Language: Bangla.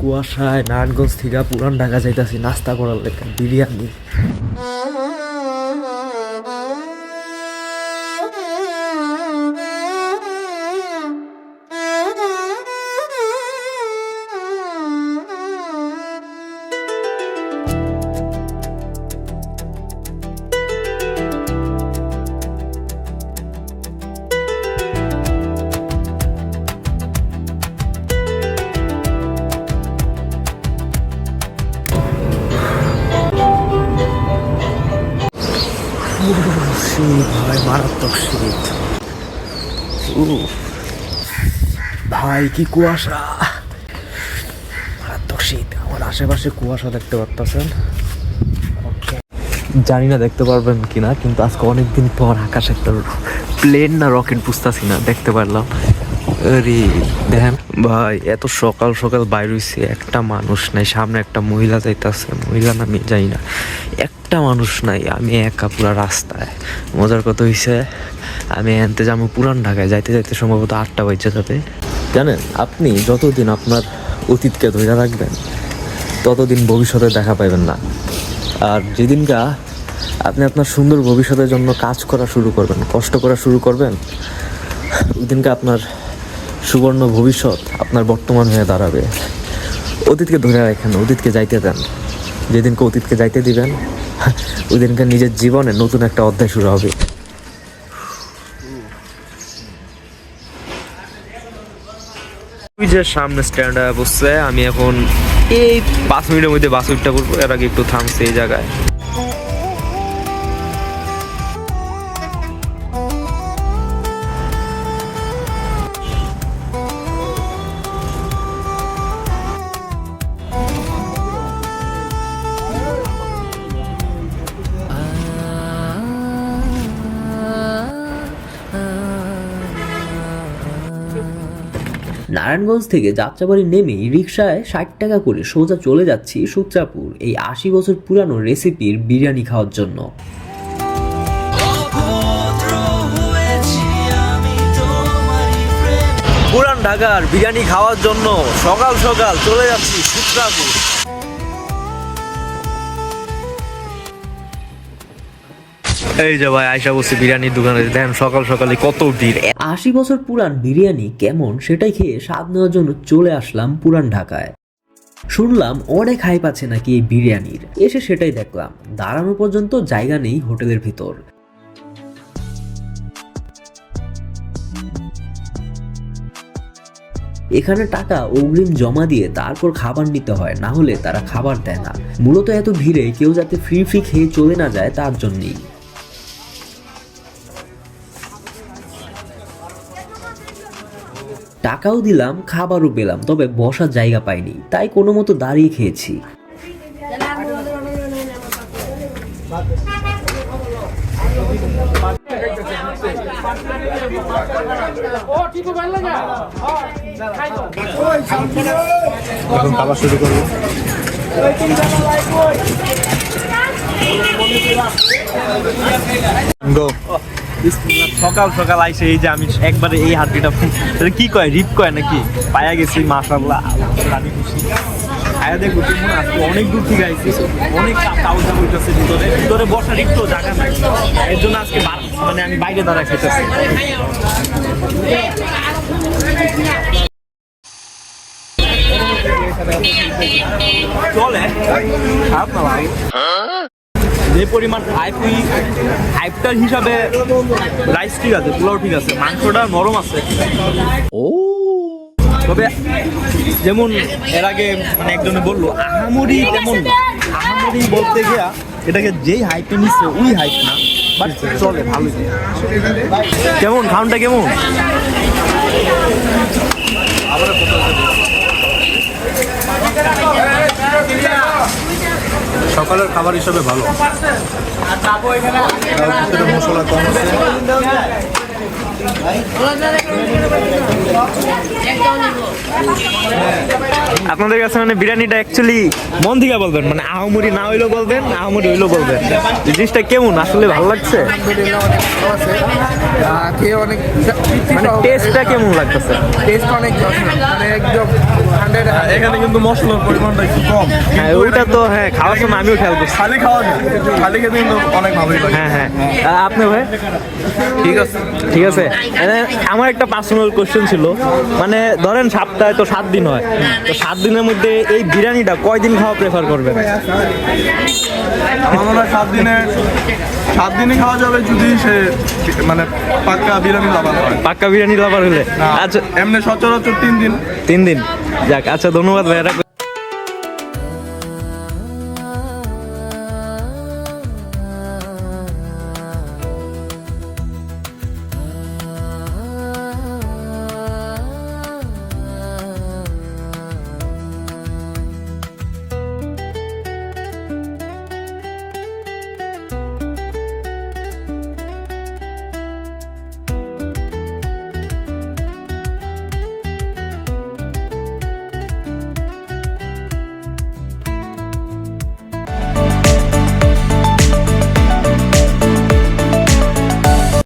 কুয়াশায় নারায়ণগঞ্জ থেকে পুরান ঢাকা যাইতাছি নাস্তা করার লেখা বিরিয়ানি। ভাই মারাত্মক শীত ভাই কি কুয়াশা? মারাত্মক শীত। আমার আশেপাশে কুয়াশা দেখতে পারতেছেন? জানি না দেখতে পারবেন কিনা, কিন্তু আজকে অনেকদিন পর আকাশ একটা প্লেন না রকেট বুঝতেছি না, দেখতে পারলাম। আরে, দেখেন, ভাই, এত সকাল সকাল বাইর হইছে, একটা মানুষ নাই, সামনে একটা মহিলা যাইতাছে, মহিলা না আমি যাই না। একটা মানুষ নাই, আমি একা পুরা রাস্তায়। মজার কথা হয়েছে আমি এনতে যাব পুরান ঢাকায়, যাইতে যাইতে সম্ভবত আটটা বাজছে তাতে। জানেন, আপনি যতদিন আপনার অতীতকে ধরে রাখবেন, ততদিন ভবিষ্যতে দেখা পাইবেন না। আর যেদিনকা আপনি আপনার সুন্দর ভবিষ্যতের জন্য কাজ করা শুরু করবেন, কষ্ট করা শুরু করবেন ওই দিনকে আপনার সুবর্ণ ভবিষ্যৎ আপনার বর্তমান হয়ে দাঁড়াবে। অতীতকে ধরে রাখেন, অতীতকে যাইতে দেন। যেদিনকে অতীতকে যাইতে দিবেন, ওই দিনকে নিজের জীবনে নতুন একটা অধ্যায় শুরু হবে। যে সামনে স্ট্যান্ড বসছে, আমি এখন এই পাঁচ মিনিটের মধ্যে বাস উঠটা করব, এর আগে একটু থামছে এই জায়গায়। নারায়ণগঞ্জ থেকে যাত্রাবাড়ি নেমেই রিক্সায় ষাট টাকা করে সোজা চলে যাচ্ছি সূত্রাপুর এই আশি বছর পুরানো রেসিপির বিরিয়ানি খাওয়ার জন্য। পুরান ঢাকার বিরিয়ানি খাওয়ার জন্য সকাল সকাল চলে যাচ্ছি সূত্রাপুর। এই যে ভাই আয়সা বিরিয়ানির দোকানে। সকাল সকালে কত ভিড়। আশি বছর পুরান বিরিয়ানি কেমন সেটাই খেয়ে স্বাদ নেওয়ার জন্য চলে আসলাম পুরান ঢাকায়। শুনলাম অনেক হাইপ আছে নাকি এই বিরিয়ানির। এসে সেটাই দেখলাম। দাঁড়ানো পর্যন্ত জায়গা নেই হোটেলের ভিতর। এখানে টাকা অগ্রিম জমা দিয়ে তারপর খাবার নিতে হয়, না হলে তারা খাবার দেয় না। মূলত এত ভিড়ে কেউ যাতে ফ্রি ফ্রি খেয়ে চলে না যায় তার জন্যই। টাকাও দিলাম, খাবারও পেলাম, তবে বসার জায়গা পাইনি। তাই কোনো মতো দাঁড়িয়ে খেয়েছি। খাবার শুরু সকাল সকাল আইসে এই যে আমি একবারে এই হাড্ডিটা কি কয়? রিপ কয় নাকি? পায়া গেছি মাশাল্লাহ আমি খুশি। আয়া দেখো তুমি আজকে অনেক দূর থেকে আইছি অনেক কাউজা বইতেছে ভিতরে। ভিতরে বসার একটু এর জন্য আজকে মানে আমি বাইরে দাঁড়ায় খেতেছি চলে। খারাপ যে পরিমাণ হাইপ হাইপটার হিসাবে রাইস ঠিক আছে পোলাও ঠিক আছে মাংসটা নরম আছে। ও। তবে যেমন এর আগে মানে একজনে বলল আহামরি তেমন আহামরি বলতে গিয়া এটাকে যেই হাইপে নিচ্ছে ওই হাইপ না। বাট চলে ভালোই। কেমন খাউনটা কেমন? সকালের খাবার হিসেবে ভালো। মশলা কম আছে। আপনাদের কাছে মানে বিরিয়ানিটা অ্যাকচুয়ালি মন থেকে বলবেন মানে আহমুরি না হইলেও বলবেন আহমুরি হইলেও বলবেন। জিনিসটা কেমন? আসলে ভালো লাগছে? অনেক তৃপ্তি মানে টেস্টটা কেমন লাগতেছে? টেস্ট অনেক মানে একদম এখানে কিন্তু মশলার পরিমাণটা একটু কম। হ্যাঁ ওইটা তো হ্যাঁ খাওয়ার সময় আমিও খেয়াল করছি। খালি খাওয়া খালি খেতে কিন্তু অনেক ভালোই লাগে। হ্যাঁ হ্যাঁ। আপনি ভাই? ঠিক আছে। ঠিক আছে। আমার একটা পার্সোনাল কোয়েশ্চেন ছিল। মানে ধরেন সপ্তাহে তো সাত দিন হয়। তো সাত দিনের মধ্যে এই বিরিয়ানিটা কয়দিন খাওয়া প্রেফার করবেন? আমার মনে হয় সাত দিনে সাত দিনে খাওয়া যাবে যদি সে মানে পাক্কা বিরিয়ানি লাভার হয়। পাক্কা বিরিয়ানি লাভার হলে। আচ্ছা। এমনি সচরাচর তিন দিন। তিন দিন। যাক আচ্ছা ধন্যবাদ ভাই এটা